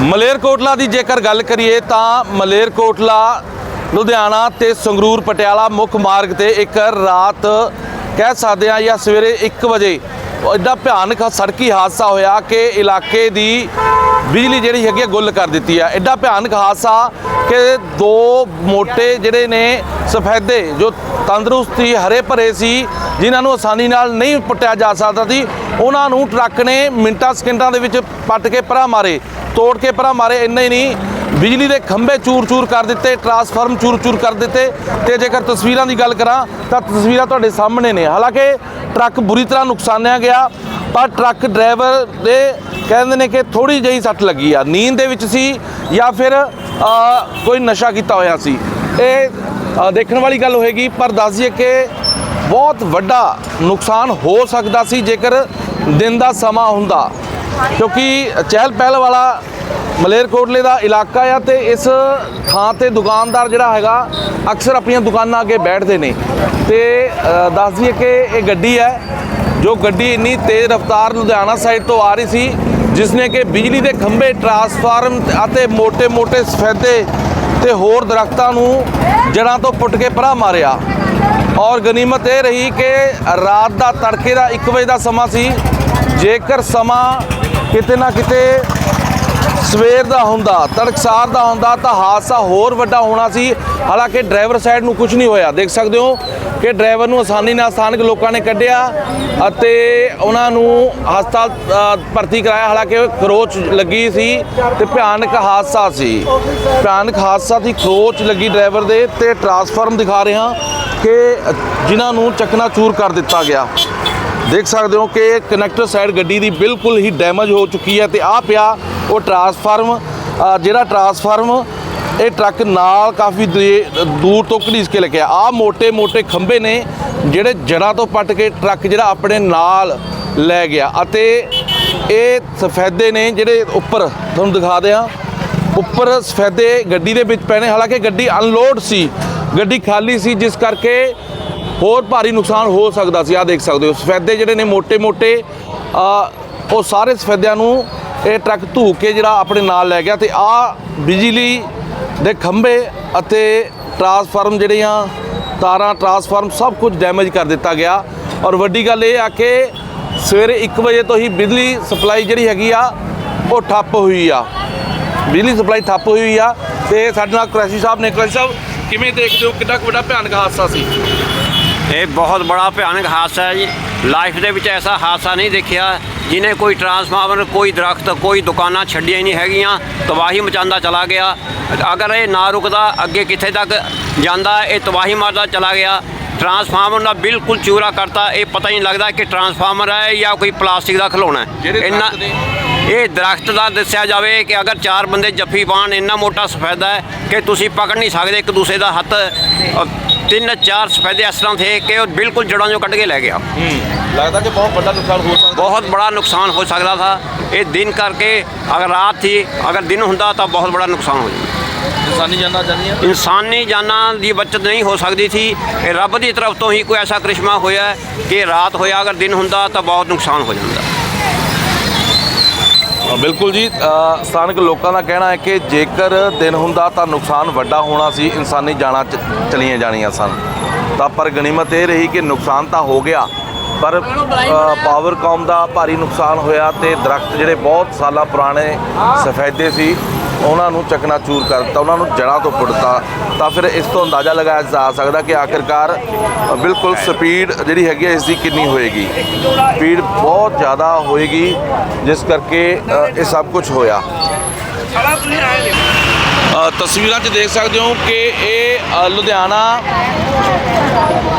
ਮਲੇਰਕੋਟਲਾ ਦੀ ਜੇਕਰ ਗੱਲ ਕਰੀਏ ਤਾਂ ਮਲੇਰਕੋਟਲਾ, ਲੁਧਿਆਣਾ ਤੇ ਸੰਗਰੂਰ ਪਟਿਆਲਾ ਮੁੱਖ ਮਾਰਗ ਤੇ ਇੱਕ ਰਾਤ ਕਹਿ ਸਕਦੇ ਆ ਜਾਂ ਸਵੇਰੇ 1 ਵਜੇ ਐਡਾ ਭਿਆਨਕ ਸੜਕੀ ਹਾਦਸਾ ਹੋਇਆ ਕਿ ਇਲਾਕੇ ਦੀ ਬਿਜਲੀ ਜਿਹੜੀ ਹੈਗੀ ਆ ਗੁੱਲ ਕਰ ਦਿੱਤੀ ਆ। ਐਡਾ ਭਿਆਨਕ ਹਾਦਸਾ ਕਿ ਦੋ ਮੋਟੇ ਜਿਹੜੇ ਨੇ ਸਫੈਦੇ ਜੋ ਤੰਦਰੁਸਤੀ ਹਰੇ ਭਰੇ ਸੀ, ਜਿਨ੍ਹਾਂ ਨੂੰ ਆਸਾਨੀ ਨਾਲ ਨਹੀਂ ਪੁੱਟਿਆ ਜਾ ਸਕਦਾ ਸੀ, ਉਹਨਾਂ ਨੂੰ ਟਰੱਕ ਨੇ ਮਿੰਟਾਂ ਸਕਿੰਟਾਂ ਦੇ ਵਿੱਚ ਪੱਟ ਕੇ ਪਰਾਂ ਮਾਰੇ, ਤੋੜ ਕੇ ਪਰਾਂ ਮਾਰੇ, ਇੰਨਾ ਹੀ ਨਹੀਂ, ਬਿਜਲੀ ਦੇ ਖੰਭੇ ਚੂਰ-ਚੂਰ ਕਰ ਦਿੱਤੇ, ਟਰਾਂਸਫਾਰਮ ਚੂਰ-ਚੂਰ ਕਰ ਦਿੱਤੇ, ਤੇ ਜੇਕਰ ਤਸਵੀਰਾਂ ਦੀ ਗੱਲ ਕਰਾਂ, ਤਾਂ ਤਸਵੀਰਾਂ ਤੁਹਾਡੇ ਸਾਹਮਣੇ ਨੇ। ਹਾਲਾਂਕਿ ਟਰੱਕ ਬੁਰੀ ਤਰ੍ਹਾਂ ਨੁਕਸਾਨਿਆ ਗਿਆ, ਪਰ ਟਰੱਕ ਡਰਾਈਵਰ ਦੇ ਕਹਿੰਦੇ ਨੇ ਕਿ ਥੋੜੀ ਜਿਹੀ ਸੱਟ ਲੱਗੀ ਆ। ਨੀਂਦ ਦੇ ਵਿੱਚ ਸੀ ਜਾਂ ਫਿਰ ਕੋਈ ਨਸ਼ਾ ਕੀਤਾ ਹੋਇਆ ਸੀ। ਇਹ ਦੇਖਣ ਵਾਲੀ ਗੱਲ ਹੋਏਗੀ, ਪਰ ਦੱਸ ਦਈਏ ਕਿ ਬਹੁਤ ਵੱਡਾ ਨੁਕਸਾਨ ਹੋ ਸਕਦਾ ਸੀ ਜੇਕਰ ਦਿਨ ਦਾ ਸਮਾਂ ਹੁੰਦਾ। ਕਿਉਂਕਿ ਚਹਿਲ ਪਹਿਲ ਵਾਲਾ ਮਲੇਰਕੋਟਲੇ ਦਾ ਇਲਾਕਾ ਆ ਤੇ ਇਸ ਥਾਂ ਤੇ ਦੁਕਾਨਦਾਰ ਜਿਹੜਾ ਹੈਗਾ, ਅਕਸਰ ਆਪਣੀਆਂ ਦੁਕਾਨਾਂ ਅੱਗੇ ਬੈਠਦੇ ਨੇ। ਤੇ ਦੱਸ ਦਈਏ ਕਿ ਇਹ ਗੱਡੀ ਹੈ, ਜੋ ਗੱਡੀ ਇੰਨੀ ਤੇਜ਼ ਰਫ਼ਤਾਰ ਲੁਧਿਆਣਾ ਸਾਈਡ ਤੋਂ ਆ ਰਹੀ ਸੀ, ਜਿਸ ਨੇ ਕਿ ਬਿਜਲੀ ਦੇ ਖੰਭੇ ਟਰਾਂਸਫਾਰਮ ਅਤੇ ਮੋٹے-ਮੋٹے ਸਫੈਦੇ ਤੇ ਹੋਰ ਦਰਖਤਾਂ ਨੂੰ ਜੜ੍ਹਾਂ ਤੋਂ ਪੁੱਟ ਕੇ ਪਰਾਂ ਮਾਰਿਆ। ਔਰ ਗਨੀਮਤ ਇਹ ਰਹੀ ਕਿ ਰਾਤ ਦਾ ਤੜਕੇ ਦਾ 1 ਵਜੇ ਦਾ ਸਮਾਂ ਸੀ। ਜੇਕਰ ਸਮਾਂ ਕਿਤੇ ਨਾ ਕਿਤੇ ਸਵੇਰ ਦਾ ਹੁੰਦਾ, ਤੜਕਸਾਰ ਦਾ ਹੁੰਦਾ, ਤਾਂ ਹਾਦਸਾ ਹੋਰ ਵੱਡਾ ਹੋਣਾ ਸੀ। ਹਾਲਾਂਕਿ ਡਰਾਈਵਰ ਸਾਈਡ ਨੂੰ ਕੁਝ ਨਹੀਂ ਹੋਇਆ। ਦੇਖ ਸਕਦੇ ਹੋ ਕਿ ਡਰਾਈਵਰ ਨੂੰ ਆਸਾਨੀ ਨਾਲ ਸਥਾਨਕ ਲੋਕਾਂ ਨੇ ਕੱਢਿਆ ਅਤੇ ਉਹਨਾਂ ਨੂੰ ਹਸਪਤਾਲ ਭਰਤੀ ਕਰਾਇਆ। ਹਾਲਾਂਕਿ ਖਰੋਚ ਲੱਗੀ ਸੀ ਤੇ ਭਿਆਨਕ ਹਾਦਸਾ ਸੀ। ਭਿਆਨਕ ਹਾਦਸਾ ਸੀ ਖਰੋਚ ਲੱਗੀ ਡਰਾਈਵਰ ਦੇ ਤੇ ਟਰਾਂਸਫਾਰਮ ਦਿਖਾ ਰਿਹਾ ਕਿ ਜਿਨ੍ਹਾਂ ਨੂੰ ਚੱਕਣਾ ਚੂਰ ਕਰ ਦਿੱਤਾ ਗਿਆ। ਦੇਖ ਸਕਦੇ ਹੋ ਕਿ ਕਨੈਕਟਰ ਸਾਈਡ ਗੱਡੀ ਦੀ ਬਿਲਕੁਲ ਹੀ ਡੈਮੇਜ ਹੋ ਚੁੱਕੀ ਹੈ ਤੇ ਆ ਪਿਆ ਉਹ ਟਰਾਂਸਫਾਰਮ ਜਿਹੜਾ ਟਰਾਂਸਫਾਰਮ, ਇਹ ਟਰੱਕ ਨਾਲ ਕਾਫੀ ਦੂਰ ਤੋਂ ਘੜੀਸ ਕੇ ਲੱਗਿਆ ਆ। ਮੋٹے-ਮੋٹے ਖੰਭੇ ਨੇ, ਜਿਹੜੇ ਜੜਾਂ ਤੋਂ ਪੱਟ ਕੇ ਟਰੱਕ ਜਿਹੜਾ ਆਪਣੇ ਨਾਲ ਲੈ ਗਿਆ। ਅਤੇ ਇਹ ਸਫੈਦੇ ਨੇ ਜਿਹੜੇ ਉੱਪਰ, ਤੁਹਾਨੂੰ ਦਿਖਾ ਦਿਆਂ। ਉੱਪਰ ਸਫੈਦੇ ਗੱਡੀ ਦੇ ਵਿੱਚ ਪੈਣੇ। ਹਾਲਾਂਕਿ ਗੱਡੀ ਅਨਲੋਡ ਸੀ। ਗੱਡੀ ਖਾਲੀ ਸੀ, ਜਿਸ ਕਰਕੇ ਹੋਰ ਭਾਰੀ ਨੁਕਸਾਨ ਹੋ ਸਕਦਾ ਸੀ। ਆ ਦੇਖ ਸਕਦੇ ਹੋ, ਸਫੈਦੇ ਜਿਹੜੇ ਨੇ ਮੋਟੇ ਮੋਟੇ ਉਹ ਸਾਰੇ ਸਫੈਦਿਆਂ ਨੂੰ ਇਹ ਟਰੱਕ ਧੂ ਕੇ ਜਿਹੜਾ ਆਪਣੇ ਨਾਲ ਲੈ ਗਿਆ ਤੇ ਆ ਬਿਜਲੀ ਦੇ ਖੰਭੇ ਅਤੇ ਟਰਾਂਸਫਾਰਮ ਜਿਹੜੀਆਂ ਤਾਰਾਂ ਟਰਾਂਸਫਾਰਮ ਸਭ ਕੁਝ ਡੈਮੇਜ ਕਰ ਦਿੱਤਾ ਗਿਆ। ਔਰ ਵੱਡੀ ਗੱਲ ਇਹ ਆ ਕਿ ਸਵੇਰੇ 1 ਵਜੇ ਤੋਂ ਹੀ ਬਿਜਲੀ ਸਪਲਾਈ ਜਿਹੜੀ ਹੈਗੀ ਆ, ਉਹ ਠੱਪ ਹੋਈ ਆ। ਬਿਜਲੀ ਸਪਲਾਈ ਠੱਪ ਹੋਈ ਆ ਤੇ ਸਾਡੇ ਨਾਲ ਕੁਰੈਸ਼ੀ ਸਾਹਿਬ ਨੇ। ਕੁਰੈਸ਼ੀ ਸਾਹਿਬ, ਕਿਵੇਂ ਦੇਖਦੇ ਹੋ? ਕਿੰਨਾ ਕੁ ਵੱਡਾ ਭਿਆਨਕ ਹਾਦਸਾ ਸੀ? ਇਹ ਬਹੁਤ ਬੜਾ ਭਿਆਨਕ ਹਾਦਸਾ ਹੈ ਜੀ। ਲਾਈਫ ਦੇ ਵਿੱਚ ਐਸਾ ਹਾਦਸਾ ਨਹੀਂ ਦੇਖਿਆ ਜਿਨੇ ਕੋਈ ਟਰਾਂਸਫਾਰਮਰ ਕੋਈ ਦਰਖਤ ਕੋਈ ਦੁਕਾਨਾਂ ਛੱਡੀਆਂ ਹੀ ਨਹੀਂ ਹੈਗੀਆਂ। ਤਬਾਹੀ ਮਚਾਉਂਦਾ ਚਲਾ ਗਿਆ। ਅਗਰ ਇਹ ਨਾ ਰੁਕਦਾ ਅੱਗੇ ਕਿੱਥੇ ਤੱਕ ਜਾਂਦਾ ਇਹ ਤਬਾਹੀ ਮਾਰਦਾ ਚਲਾ ਗਿਆ। ਟਰਾਂਸਫਾਰਮਰ ਦਾ ਬਿਲਕੁਲ ਚੂਰਾ ਕਰਤਾ। ਇਹ ਪਤਾ ਹੀ ਨਹੀਂ ਲੱਗਦਾ ਕਿ ਟਰਾਂਸਫਾਰਮਰ ਹੈ ਜਾਂ ਕੋਈ ਪਲਾਸਟਿਕ ਦਾ ਖਿਡੌਣਾ ਹੈ। ਇੰਨਾ-? ਇਹ ਦਰਖਤ ਦਾ ਦੱਸਿਆ ਜਾਵੇ ਕਿ ਅਗਰ ਚਾਰ ਬੰਦੇ ਜੱਫੀ ਪਾਣ ਇੰਨਾ ਮੋਟਾ ਸਫੈਦਾ ਹੈ ਕਿ ਤੁਸੀਂ ਪਕੜ ਨਹੀਂ ਸਕਦੇ ਇੱਕ ਦੂਸਰੇ ਦਾ ਹੱਥ ਤਿੰਨ ਚਾਰ ਸਫੈਦੇ ਇਸ ਤਰ੍ਹਾਂ ਥੇ ਕਿ ਉਹ ਬਿਲਕੁਲ ਜੜਾਂ ਚੋਂ ਕੱਢ ਕੇ ਲੈ ਗਿਆ। ਲੱਗਦਾ ਕਿ ਬਹੁਤ ਵੱਡਾ ਨੁਕਸਾਨ ਹੋ ਸਕਦਾ। ਬਹੁਤ ਬੜਾ ਨੁਕਸਾਨ ਹੋ ਸਕਦਾ ਥਾ। ਇਹ ਦਿਨ ਕਰਕੇ ਅਗਰ ਰਾਤ ਸੀ ਅਗਰ ਦਿਨ ਹੁੰਦਾ ਤਾਂ ਬਹੁਤ ਬੜਾ ਨੁਕਸਾਨ ਹੋ ਜਾਂਦਾ। ਇਨਸਾਨੀ ਜਾਨਾਂ ਜਾਨੀਆਂ ਇਨਸਾਨੀ ਜਾਨਾਂ ਦੀ ਬਚਤ ਨਹੀਂ ਹੋ ਸਕਦੀ ਸੀ ਇਹ ਰੱਬ ਦੀ ਤਰਫ ਤੋਂ ਹੀ ਕੋਈ ਐਸਾ ਕਰਿਸ਼ਮਾ ਹੋਇਆ ਕਿ ਰਾਤ ਹੋਇਆ ਅਗਰ ਦਿਨ ਹੁੰਦਾ ਤਾਂ ਬਹੁਤ ਨੁਕਸਾਨ ਹੋ ਜਾਂਦਾ। ਬਿਲਕੁਲ ਜੀ ਸਥਾਨਕ ਲੋਕਾਂ ਦਾ ਕਹਿਣਾ ਹੈ ਕਿ ਜੇਕਰ ਦਿਨ ਹੁੰਦਾ ਤਾਂ ਨੁਕਸਾਨ ਵੱਡਾ ਹੋਣਾ ਸੀ ਇਨਸਾਨੀ ਜਾਨਾਂ ਚ- ਚਲੀਆਂ ਜਾਣੀਆਂ ਸਨ। ਤਾਂ ਪਰ ਗਨੀਮਤ ਇਹ ਰਹੀ ਕਿ ਨੁਕਸਾਨ ਤਾਂ ਹੋ ਗਿਆ ਪਰ ਅ, ਪਾਵਰ ਕਾਮ ਦਾ ਭਾਰੀ ਨੁਕਸਾਨ ਹੋਇਆ ਤੇ ਦਰਖਤ ਜਿਹੜੇ ਬਹੁਤ ਸਾਲਾਂ ਪੁਰਾਣੇ ਸਫੈਦੇ ਸੀ ਉਹਨਾਂ ਨੂੰ ਚਕਨਾਚੂਰ ਕਰ ਦਿੱਤਾ, ਉਹਨਾਂ ਨੂੰ ਜੜ੍ਹਾਂ ਤੋਂ ਪੁੱਟਤਾ ਤਾਂ ਫਿਰ ਇਸ ਤੋਂ ਅੰਦਾਜ਼ਾ ਲਗਾਇਆ ਜਾ ਸਕਦਾ ਕਿ ਆਖਿਰਕਾਰ ਬਿਲਕੁਲ ਸਪੀਡ ਜਿਹੜੀ ਹੈਗੀ ਹੈ ਇਸ ਦੀ ਕਿੰਨੀ ਹੋਏਗੀ। ਸਪੀਡ ਬਹੁਤ ਜ਼ਿਆਦਾ ਹੋਏਗੀ, ਜਿਸ ਕਰਕੇ ਇਹ ਸਭ ਕੁਝ ਹੋਇਆ। ਤਸਵੀਰਾਂ 'ਚ ਦੇਖ ਸਕਦੇ ਹੋ ਕਿ ਇਹ ਲੁਧਿਆਣਾ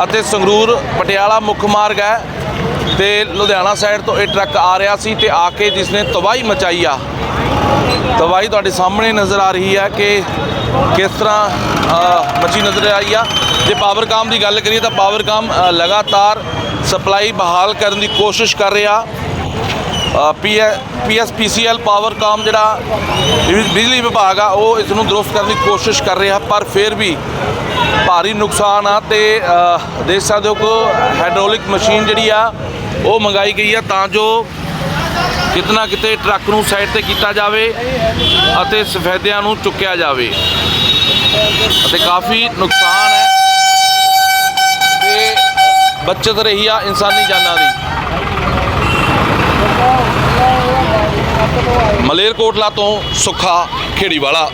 ਅਤੇ ਸੰਗਰੂਰ, ਪਟਿਆਲਾ ਮੁੱਖ ਮਾਰਗ ਹੈ। ਤੇ ਲੁਧਿਆਣਾ ਸਾਈਡ ਤੋਂ ਇਹ ਟਰੱਕ ਆ ਰਿਹਾ ਸੀ ਤੇ ਆ ਕੇ ਜਿਸ ਨੇ ਤਬਾਹੀ ਮਚਾਈ ਆ ਤਬਾਹੀ ਤੁਹਾਡੇ ਸਾਹਮਣੇ ਨਜ਼ਰ ਆ ਰਹੀ ਹੈ ਕਿ ਕਿਸ ਤਰ੍ਹਾਂ ਅ, ਮਚੀ ਨਜ਼ਰ ਆਈ ਆ। ਜੇ ਪਾਵਰਕਾਮ ਦੀ ਗੱਲ ਕਰੀਏ ਤਾਂ ਪਾਵਰਕਾਮ ਲਗਾਤਾਰ ਸਪਲਾਈ ਬਹਾਲ ਕਰਨ ਦੀ ਕੋਸ਼ਿਸ਼ ਕਰ ਰਿਹਾ। ਪੀਐਸਪੀਸੀਐਲ ਪਾਵਰਕਾਮ ਜਿਹੜਾ ਬਿਜਲੀ ਵਿਭਾਗ ਆ ਉਹ ਇਸ ਨੂੰ ਦਰੁਸਤ ਕਰਨ ਦੀ ਕੋਸ਼ਿਸ਼ ਕਰ ਰਿਹਾ ਪਰ ਫਿਰ ਵੀ ਭਾਰੀ ਨੁਕਸਾਨ ਆ ਤੇ ਦੇਖ ਸਕਦੇ ਹੋ ਕਿ ਹਾਈਡ੍ਰੋਲਿਕ ਮਸ਼ੀਨ ਜਿਹੜੀ ਆ ਉਹ ਮੰਗਾਈ ਗਈ ਆ ਤਾਂ ਜੋ ਕਿਤਨਾ ਕਿਤੇ ਟਰੱਕ ਨੂੰ ਸਾਈਡ ਤੇ ਕੀਤਾ ਜਾਵੇ ਅਤੇ ਸਫੈਦਿਆਂ ਨੂੰ ਚੁੱਕਿਆ ਜਾਵੇ। ਅਤੇ ਕਾਫੀ ਨੁਕਸਾਨ ਹੈ ਤੇ ਬਚਤ ਰਹੀ ਆ ਇਨਸਾਨੀ ਜਾਨਾਂ ਦੀ। ਮਲੇਰਕੋਟਲਾ ਤੋਂ ਸੁੱਖਾ ਖੇੜੀਵਾਲਾ।